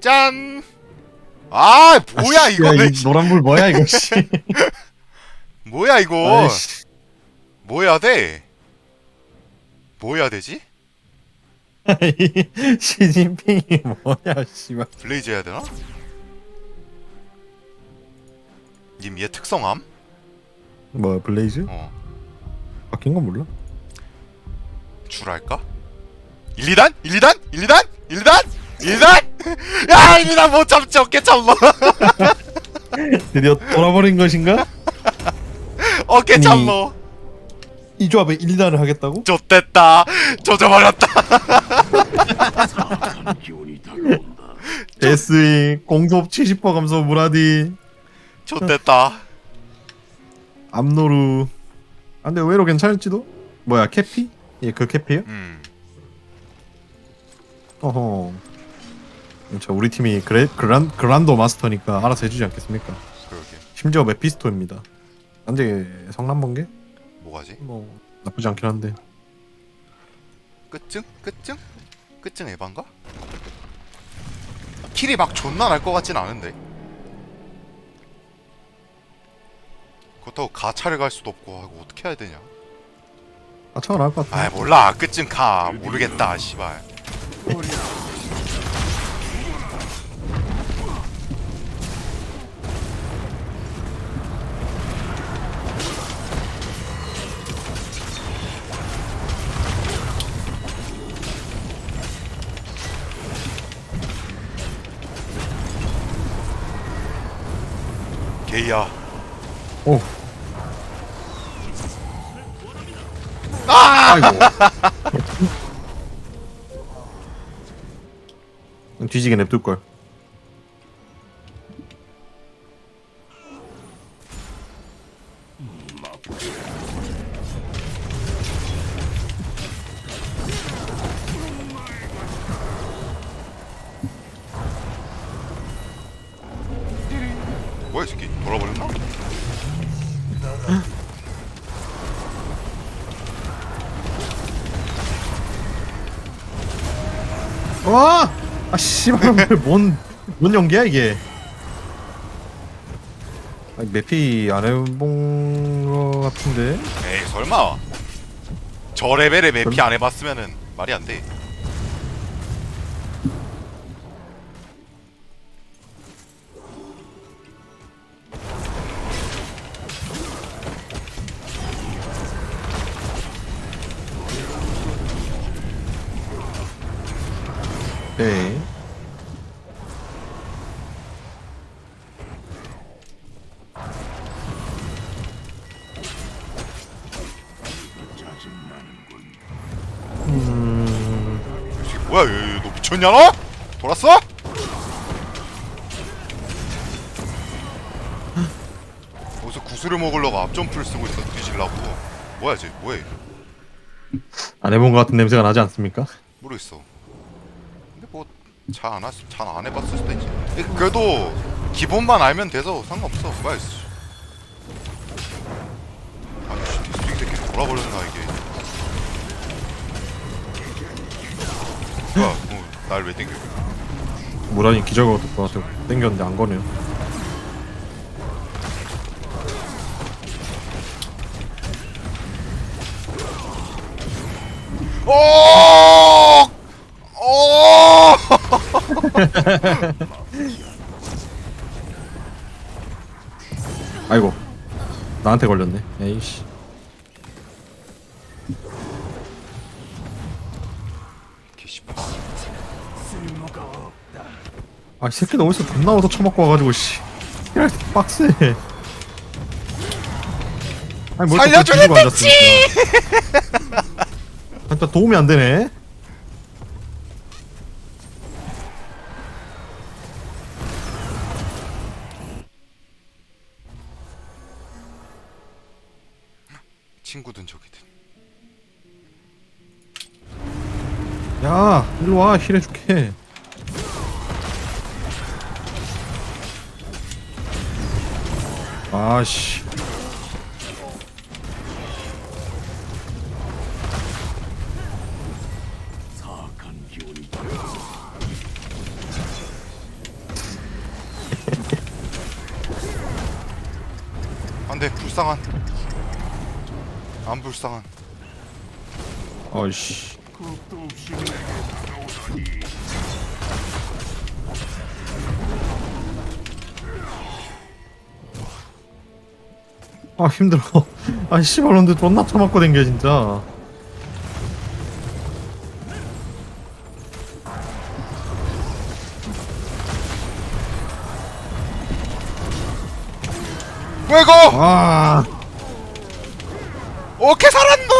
짠! 아, 뭐야. 야, 이 노란불 뭐야 이거 씨. 뭐야, 이거. 아이씨. 뭐 해야 돼? 뭐 해야 되지? 시진핑이 뭐야 씨발. 블레이즈 해야 되나? 님, 얘 특성함? 뭐 블레이즈? 어. 바뀐 건 몰라. 줄할까? 1, 2단? 1, 2단? 1, 2단? 1, 2단? 1, 2단? 야, 1, 2단 못 참지, 어깨 참어. 드디어 돌아버린 것인가? 어깨 아니. 이 조합에 1단을 하겠다고? 좆됐다. 조져버렸다. 데스윙 공속 70% 감소 무라디 좆됐다. 암노루. 아 근데 의외로 괜찮을지도? 뭐야 캐피? 얘그 캐피야? 음. 어허. 자 우리 팀이 그래 그란 그란도 마스터니까 알아서 해주지 않겠습니까? 그러게. 심지어 메피스토입니다. 안제 성남 번개? 뭐가지? 뭐 나쁘지 않긴 한데. 끝증? 끝증? 끝증 에반가? 킬이 막 존나 날 것 같진 않은데. 그렇다고 가차를 갈 수도 없고 하고 어떻게 해야 되냐? 아 차가 나을 것 같아. 아 몰라 끝증 가 모르겠다 씨발. 게이야. 오. 아! 아이고. 뒤지게 냅둘 걸. 뭐야 이 새끼 돌아버렸나? 와! 아 씨발 뭔, 뭔 연기야 이게? 아, 매피 안 해본 거 같은데? 에이 설마 저 레벨의 맵이 안 해봤으면은 말이 안 돼. 뭐야 얘, 얘, 너 미쳤냐 너? 돌았어? 어디서 구슬을 먹으려고 앞점프를 쓰고 있어 뒤질라고 뭐야 쟤 뭐해 안 해본 거 같은 냄새가 나지 않습니까? 모르겠어 근데 뭐 잘안 했, 잘안 해봤을 수도 있지 근데 그래도 기본만 알면 돼서 상관없어 뭐야 씨. 아니 씨 디스트릭 새끼 돌아버렸나 이게 뭐야 뭐날왜 땡겨 무란히 기절가 같을 것 같아. 땡겼는데 안 거네요. 오! 오! 아이고, 나한테 걸렸네. 에이씨. 아, 이 새끼 너무 있어. 존나 얻어 처먹고 와가지고, 씨. 야, 빡세. 아니, 뭘 살려주는 댔지! 일단 도움이 안 되네. 친구든 적이든 야, 일로 와. 힐해줄게. 아씨. 아, 안돼 불쌍한. 안 불쌍한. 어이씨. 아 힘들어. 아 씨발 런데 존나 처맞고 댕겨 진짜. 왜 이거 아. 오케이 살았노!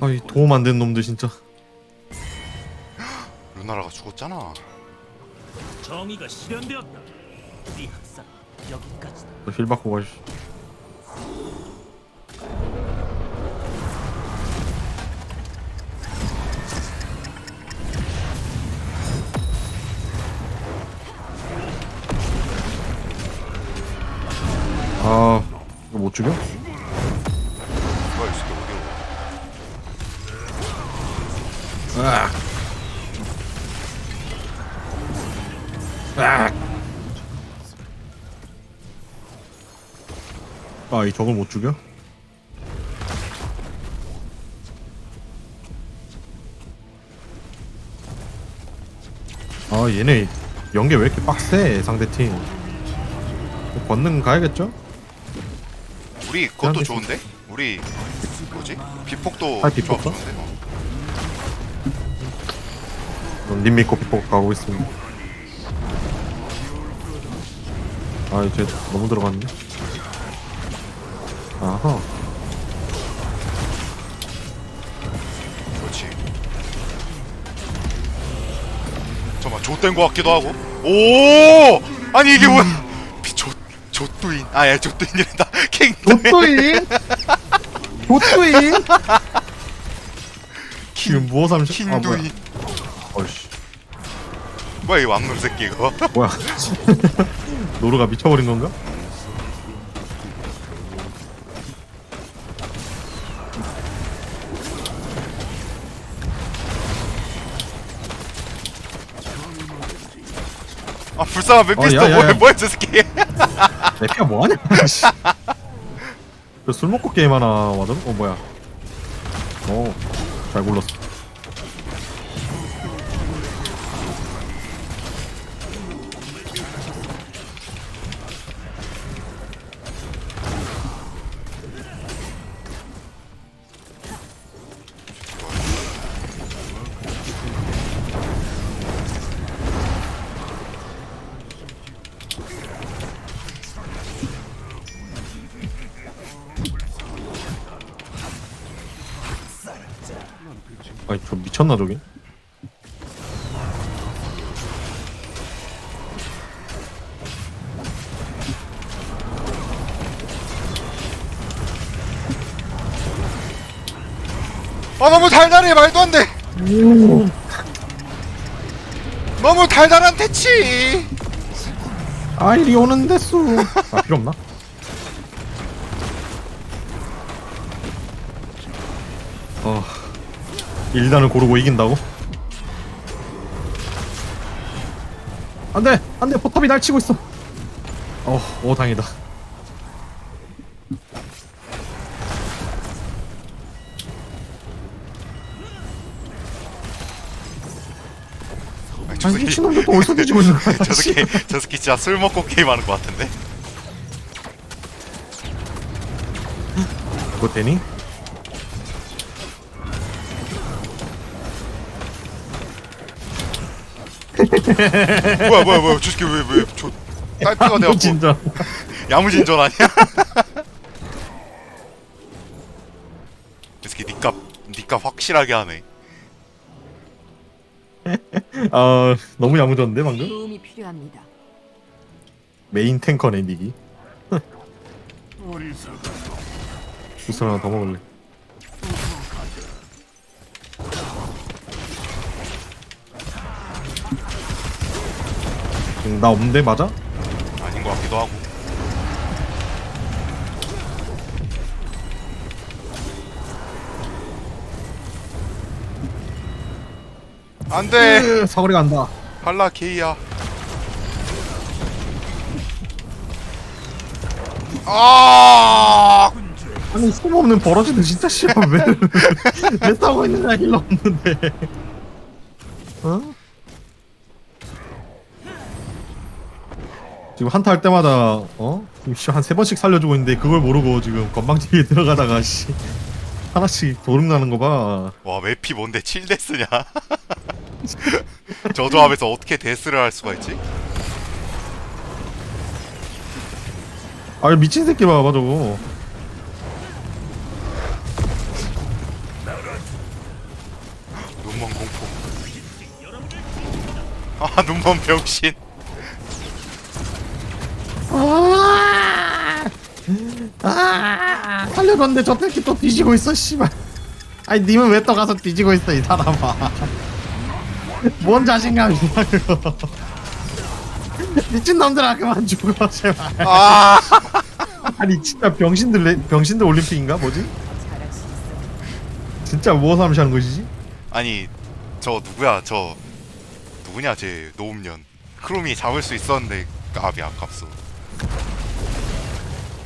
아이 도움 안 된 놈들 진짜. 루 나라가 죽었잖아 정의가 실현되었다. 네 학살 여기까지다. 힐 받고 가시 아 이거 못 죽여? 아, 이 저걸 못 죽여? 아, 얘네 연계 왜 이렇게 빡세, 상대팀. 권능 가야겠죠? 우리 그것도 좋은데? 우리 뭐지? 비폭도 아, 조합 비폭도? 좋은데? 어. 그럼 님 믿고 비폭 가고 있습니다. 아, 이제 너무 들어갔는데? 아하. 그렇지 잠깐만 좆된 거 같기도 하고 오 아니 이게 뭐야 비좆 좆두인 아야 좆두인이란다 킹덤의 도토인? 도토인? 지금 무엇 함 아, 뭐야. 킹두인 어이씨. 뭐야 이 왕놈 새끼 이거 뭐야. 노루가 미쳐버린 건가? 불쌍한 어, 야, 야, 뭐야 야. 뭐야 저 새끼 내 피가 뭐하냐? 씨. 그술 먹고 게임하나 와든? 어 뭐야? 어, 잘 굴렀어. 아니 저 미쳤나 저기? 아 너무 달달해 말도 안 돼 너무 달달한 대치 아 이리 오는 데수. 아 필요 없나? 어, 일단을 고르고 이긴다고? 안돼, 안돼, 포탑이 날 치고 있어. 어, 오 당이다. 아니 새끼 미친놈들 또 어디서 뒤지고 있는 거야? 저 새끼 저 새끼 진짜 술 먹고 게임하는 것 같은데 그거 되니? 뭐야 뭐야 뭐야 저 새끼 왜왜저 딸피가 돼갖고 진짜. 야무진전 아니야? 이 새끼 니값 니값 확실하게 하네 아 너무 야무졌는데 방금? 도움이 필요합니다. 메인 탱커네 닉이. 구슬 하나 더 먹을래. 음, 나 없는데 맞아? 아닌 것 같기도 하고. 안돼. 사거리 간다 발라 게이야. 아! 아니 소모없는 버러지는 진짜 싫어 왜왜 싸우고 있느냐 힐러 없는데. 어? 지금 한타 할 때마다 어? 한세 번씩 살려주고 있는데 그걸 모르고 지금 건방지게 들어가다가 씨 하나씩 도름 나는 거 봐. 와 맵이 뭔데? 7데스냐? 저 조합에서 어떻게 데스를 할 수가 있지? 아 미친 새끼 봐봐 저거. 눈먼 공포. 아 눈먼 병신 아, 아, 살려줬는데 저 새끼 또 뒤지고 있어, 씨발. 아니, 님은 왜 또 가서 뒤지고 있어, 이 사람아. 뭔 자신감이야, 이거. 미친놈들아, 그만 죽어, 제발. 아 아니, 진짜 병신들, 레- 병신들 올림픽인가? 뭐지? 진짜 무엇 하면서 하는 것이지? 아니 저 누구야 저 누구냐 쟤 노음년 크롬이 잡을 수 있었는데 까비 아깝소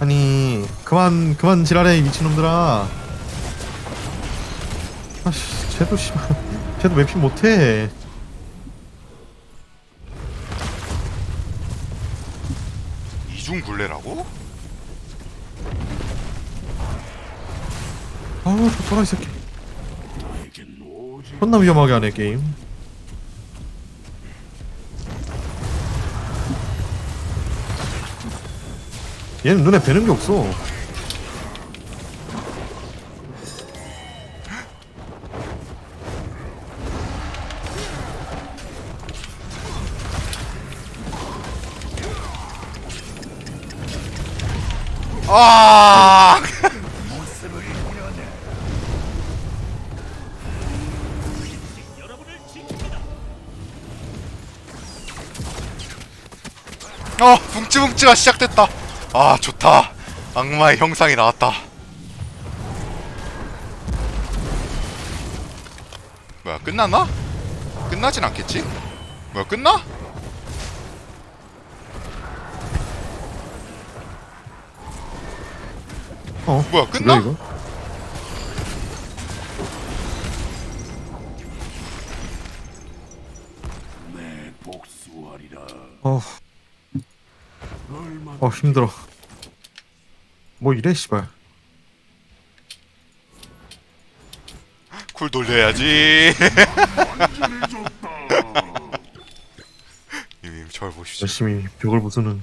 아니, 그만, 그만 지랄해, 이 미친놈들아. 아씨, 쟤도 씨발, 쟤도 맵핑 못해. 이중 굴레라고? 아우 좋더라 이 새끼 존나 위험하게 하네 게임 얘는 눈에 뵈는 게 없어. 아! 어 붕치붕치가 시작됐다 아 좋다 악마의 형상이 나왔다 뭐야 끝났나? 끝나진 않겠지? 뭐야 끝나? 어 뭐야, 끝나? 이거? 어, 어 힘들어. 뭐 이래 씨발. 쿨 돌려야지. 이님 절 보십시오. 열심히 벽을 부수는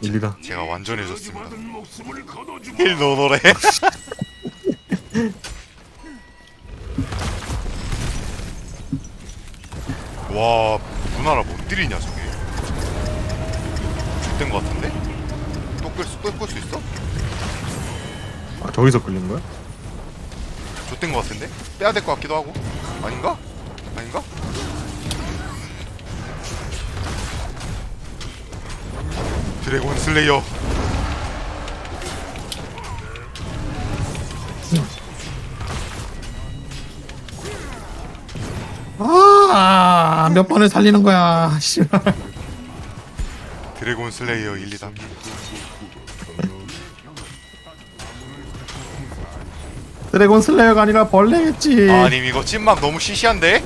일리다. 제가 완전해졌습니다. 힐 노노래. 와 누나라 뭔 딜이냐 저 게 죽된 거 같은데? 또끌수 있어? 아 저기서 끌리는 거야? 좆된 거 같은데? 빼야 될 것 같기도 하고 아닌가? 아닌가? 드래곤 슬레이어 아, 몇 번을 살리는 거야, 씨발. 드래곤 슬레이어 1, 2단계 드래곤 슬레이어가 아니라 벌레겠지. 아님 이거 찐막 너무 시시한데?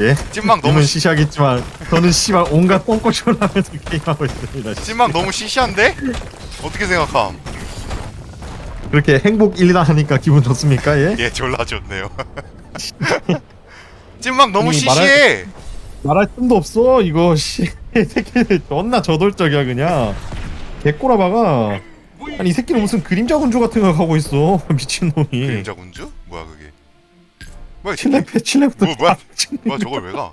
예. 찐막 너무 시, 시시하겠지만 저는 씨발 온갖 똥꼬쇼를 하면서 게임하고 있습니다. 씨. 찐막 너무 시시한데? 어떻게 생각함? 그렇게 행복 1, 2단 하니까 기분 좋습니까? 예? 예 졸라 좋네요 찐막 너무 아니, 시시해 말할 틈도 없어 이거 씨. 이 새끼들 존나 저돌적이야 그냥. 개꼬라바가 아니 이 새끼는 무슨 그림자 군주 같은 거 하고 있어 미친놈이. 그림자 군주? 뭐야 그게 뭐야 칠레페 칠레부터 뭐, 뭐야? 뭐야 저걸 왜 가?